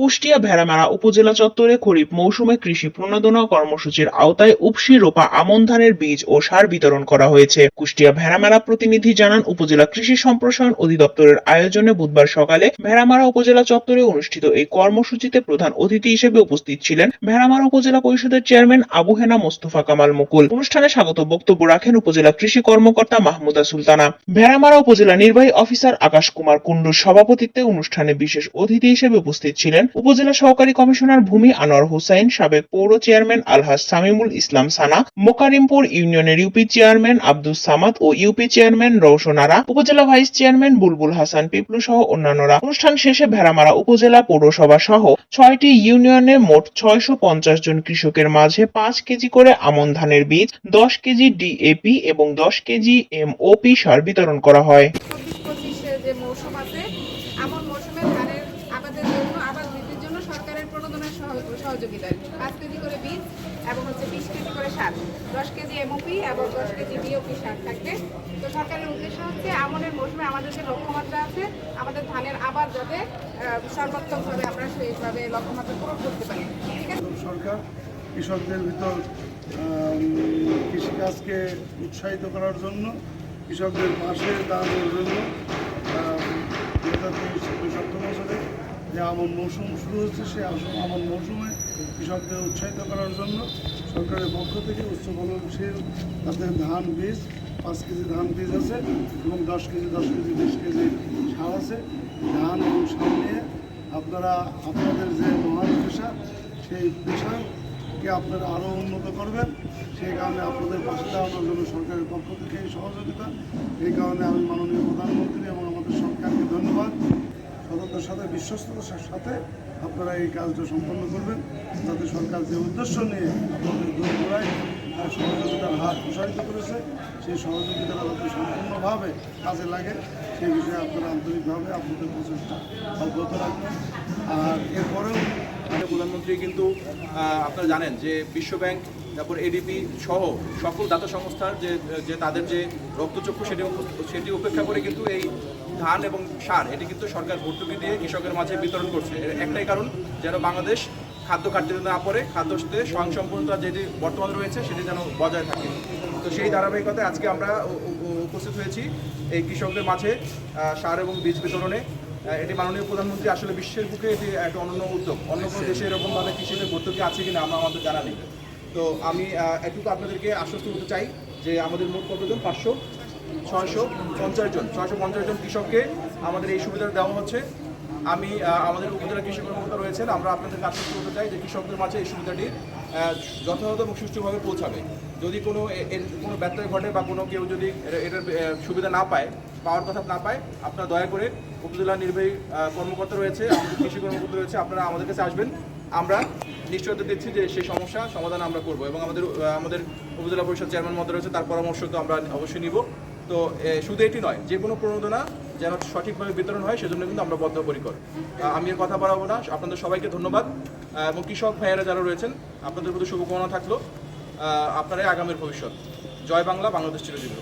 কুষ্টিয়া ভেড়ামারা উপজেলা চত্বরে খরিফ মৌসুমে কৃষি প্রণোদনা কর্মসূচির আওতায় উপসি রোপা, আমন ধানের বীজ ও সার বিতরণ করা হয়েছে। কুষ্টিয়া ভেড়ামারা প্রতিনিধি জানান, উপজেলা কৃষি সম্প্রসারণ অধিদপ্তরের আয়োজনে বুধবার সকালে ভেড়ামারা উপজেলা চত্বরে অনুষ্ঠিত এই কর্মসূচিতে প্রধান অতিথি হিসেবে উপস্থিত ছিলেন ভেড়ামারা উপজেলা পরিষদের চেয়ারম্যান আবু হেনা মোস্তফা কামাল মুকুল। অনুষ্ঠানে স্বাগত বক্তব্য রাখেন উপজেলা কৃষি কর্মকর্তা মাহমুদা সুলতানা। ভেড়ামারা উপজেলা নির্বাহী অফিসার আকাশ কুমার কুন্ডুর সভাপতিত্বে অনুষ্ঠানে বিশেষ অতিথি হিসেবে উপস্থিত ছিলেন উপজেলা সহকারী কমিশনার ভূমি আনোয়ার হোসাইন, সাবেক পৌর চেয়ারম্যান আলহাজ সামিমুল ইসলাম সানা, মোকারিমপুর ইউনিয়নের ইউপি চেয়ারম্যান আব্দুল সামাদ ও ইউপি চেয়ারম্যান রওশন আরা, উপজেলা ভাইস চেয়ারম্যান বুলবুল হাসান পিপলু সহ অন্যান্যরা। অনুষ্ঠান শেষে ভেড়ামারা উপজেলা পৌরসভা সহ ছয়টি ইউনিয়নে মোট ছয়শো পঞ্চাশ জন কৃষকের মাঝে পাঁচ কেজি করে আমন ধানের বীজ, দশ কেজি ডিএপি এবং দশ কেজি এমওপি সার বিতরণ করা হয়। যে মৌসুম আছে মৌসুমে ধানের আবাদের জন্য আবাদ বৃদ্ধির জন্য সরকারের প্রণোদনার সহ- সহযোগিতা পাঁচ কেজি করে বীজ এবং হচ্ছে বিশ কেজি করে সার। দশ কেজি এমওপি এবং দশ কেজি ডিওপি সার থাকবে। তো সরকারের উদ্দেশ্য হচ্ছে আমনের মৌসুমে আমাদের যে লক্ষ্যমাত্রা আছে, আমাদের ধানের আবাদ যাতে সর্বাত্মকভাবে আমরা সেইভাবে লক্ষ্যমাত্রা পূরণ করতে পারি। ঠিক আছে? সরকার কৃষকদের ভিতর কৃষিকাজকে উৎসাহিত করার জন্য, কৃষকদের পাশে দাঁড়ানোর জন্য দু হাজার তেইশ বছরে যে আমন মৌসুম শুরু হচ্ছে আসম আমন মৌসুমে কৃষকদের উৎসাহিত করার জন্য সরকারের পক্ষ থেকে উচ্চ ফলনশীল তাদের ধান বীজ, পাঁচ কেজি ধান বীজ আছে এবং দশ কেজি দশ কেজি, বিশ কেজি সার আছে। ধান এবং সার নিয়ে আপনারা, আপনাদের যে মহান পেশা, সেই পেশাকে আপনারা আরও উন্নত করবেন। সেই কারণে আপনাদের পাশে দাঁড়ানোর জন্য সরকারের পক্ষ থেকে সহযোগিতা। এই কারণে আমি মাননীয় প্রধানমন্ত্রী এবং সততার সাথে, বিশ্বস্ততার সাথে আপনারা এই কাজটা সম্পন্ন করবেন। যাতে সরকার যে উদ্দেশ্য নিয়ে আপনাদের দোরগোড়ায় সহযোগিতার হাত প্রসারিত করেছে, সেই সহযোগিতাটা যাতে সম্পূর্ণভাবে কাজে লাগে, সেই বিষয়ে আপনারা আন্তরিকভাবে আপনাদের প্রচেষ্টা অব্যাহত রাখবেন। আর এরপরেও প্রধানমন্ত্রী কিন্তু আপনারা জানেন যে বিশ্ব ব্যাংক, তারপর এডিপি সহ সকল দাতা সংস্থার যে যে তাদের যে রক্তচক্ষু, সেটি সেটি উপেক্ষা করে কিন্তু এই ধান এবং সার, এটি কিন্তু সরকার ভর্তুকি দিয়ে কৃষকের মাঝে বিতরণ করছে। একটাই কারণ যেন বাংলাদেশ খাদ্য ঘাটতিতে না পড়ে খাদ্যতে স্বয়ংসম্পূর্ণতা যেটি বর্তমানে রয়েছে, সেটি যেন বজায় থাকে। তো সেই ধারাবাহিকতায় আজকে আমরা উপস্থিত হয়েছি এই কৃষকদের মাঝে সার এবং বীজ বিতরণে। এটি মাননীয় প্রধানমন্ত্রী আসলে বিশ্বের বুকে এটি একটা অনন্য উদ্যোগ। অন্য কোনো দেশে এরকমভাবে কৃষিতে ভর্তুকি আছে কিনা আমরা আমাদের জানা নেই। তো আমি একটু আপনাদেরকে আশ্বস্ত করতে চাই যে আমাদের মোট কতজন? পাঁচশো। ছয়শো পঞ্চাশ জন, ছয়শো পঞ্চাশ জন কৃষককে আমাদের এই সুবিধা দেওয়া হচ্ছে। আমি আমাদের উপজেলা কৃষি কর্মকর্তা রয়েছেন, আমরা আপনাদের আশ্বস্ত করতে চাই যে কৃষকদের মাঝে এই সুবিধাটি যথাযথ এবং সুষ্ঠুভাবে পৌঁছাবে। যদি কোনো এর কোনো ব্যত্যয় ঘটে বা কোনো কেউ যদি এটার সুবিধা না পায়, পাওয়ার কথা না পায়, আপনারা দয়া করে উপজেলা নির্বাহী কর্মকর্তা রয়েছে, আমাদের কৃষি কর্মকর্তা রয়েছে, আপনারা আমাদের কাছে আসবেন। আমরা নিশ্চয়তা দিচ্ছি যে সেই সমস্যা সমাধান আমরা করব এবং আমাদের আমাদের উপজেলা পরিষদ চেয়ারম্যান মধ্যে রয়েছে, তার পরামর্শ তো আমরা অবশ্যই নিব। তো শুধু এটি নয়, যে কোনো প্রণোদনা যেন সঠিকভাবে বিতরণ হয়, সেজন্য কিন্তু আমরা বদ্ধপরিকর। আমি এর কথা বাড়াবো না। আপনাদের সবাইকে ধন্যবাদ। এবং কৃষক ভাইয়েরা যারা রয়েছেন, আপনাদের প্রতি শুভকামনা থাকল। আপনারাই আগামীর ভবিষ্যৎ। জয় বাংলা, বাংলাদেশ চিরজীবী।